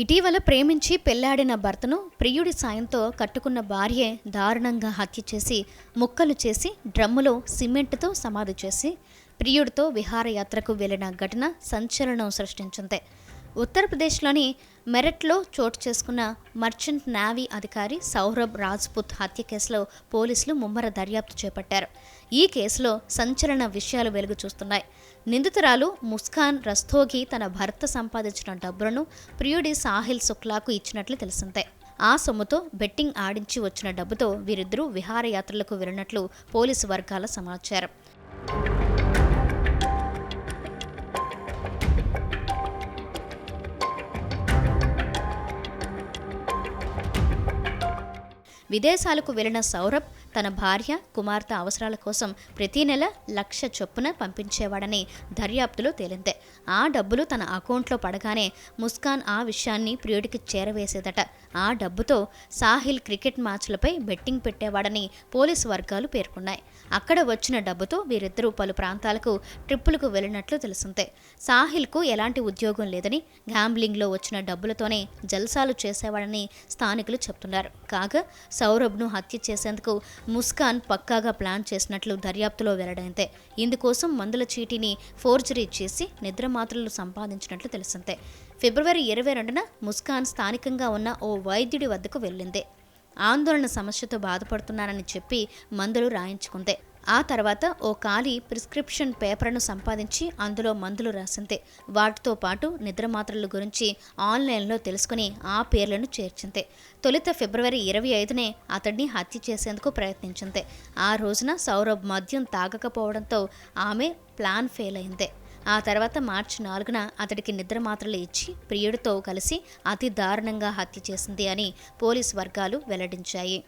ఇటీవల ప్రేమించి పెళ్ళాడిన భర్తను ప్రియుడి సాయంతో కట్టుకున్న భార్యే దారుణంగా హత్య చేసి ముక్కలు చేసి డ్రమ్ములో సిమెంట్తో సమాధి చేసి ప్రియుడితో విహారయాత్రకు వెళ్ళిన ఘటన సంచలనం సృష్టించింది. ఉత్తరప్రదేశ్లోని మెరట్లో చోటు చేసుకున్న మర్చెంట్ నావీ అధికారి సౌరభ్ రాజ్పుత్ హత్య కేసులో పోలీసులు ముమ్మర దర్యాప్తు చేపట్టారు. ఈ కేసులో సంచలన విషయాలు వెలుగు చూస్తున్నాయి. నిందితురాలు ముస్కాన్ రస్తోగి తన భర్త సంపాదించిన డబ్బులను ప్రియుడి సాహిల్ శుక్లాకు ఇచ్చినట్లు తెలిసిందే. ఆ సొమ్ముతో బెట్టింగ్ ఆడించి వచ్చిన డబ్బుతో వీరిద్దరూ విహారయాత్రలకు వెళ్ళినట్లు పోలీసు వర్గాల సమాచారం. విదేశాలకు వెళ్ళిన సౌరభ్ తన భార్య కుమార్తె అవసరాల కోసం ప్రతి నెల లక్ష చొప్పున పంపించేవాడని దర్యాప్తులో తేలిందే. ఆ డబ్బులు తన అకౌంట్లో పడగానే ముస్కాన్ ఆ విషయాన్ని ప్రియుడికి చేరవేసేదట. ఆ డబ్బుతో సాహిల్ క్రికెట్ మ్యాచ్లపై బెట్టింగ్ పెట్టేవాడని పోలీసు వర్గాలు పేర్కొన్నాయి. అక్కడ వచ్చిన డబ్బుతో వీరిద్దరూ పలు ప్రాంతాలకు ట్రిప్పులకు వెళ్ళినట్లు తెలిసిందే. సాహిల్కు ఎలాంటి ఉద్యోగం లేదని గ్యాంబ్లింగ్లో వచ్చిన డబ్బులతోనే జల్సాలు చేసేవాడని స్థానికులు చెప్తున్నారు. కాగా సౌరభ్ను హత్య చేసేందుకు ముస్కాన్ పక్కాగా ప్లాన్ చేసినట్లు దర్యాప్తులో వెల్లడైందే. ఇందుకోసం మందుల చీటీని ఫోర్జరీ చేసి నిద్రమాత్రలు సంపాదించినట్లు తెలిసిందే. ఫిబ్రవరి ఇరవై రెండున ముస్కాన్ స్థానికంగా ఉన్న ఓ వైద్యుడి వద్దకు వెళ్ళింది. ఆందోళన సమస్యతో బాధపడుతున్నానని చెప్పి మందులు రాయించుకుంది. ఆ తర్వాత ఓ ఖాళీ ప్రిస్క్రిప్షన్ పేపర్ను సంపాదించి అందులో మందులు రాసింది. వాటితో పాటు నిద్రమాత్రల గురించి ఆన్లైన్లో తెలుసుకుని ఆ పేర్లను చేర్చింది. తొలుత ఫిబ్రవరి ఇరవై ఐదునే అతడిని హత్య చేసేందుకు ప్రయత్నించింది. ఆ రోజున సౌరభ్ మద్యం తాగకపోవడంతో ఆమె ప్లాన్ ఫెయిల్ అయింది. ఆ తర్వాత మార్చి నాలుగున అతడికి నిద్ర మాత్రలు ఇచ్చి ప్రియుడితో కలిసి అతి దారుణంగా హత్య చేసింది అని పోలీస్ వర్గాలు వెల్లడించాయి.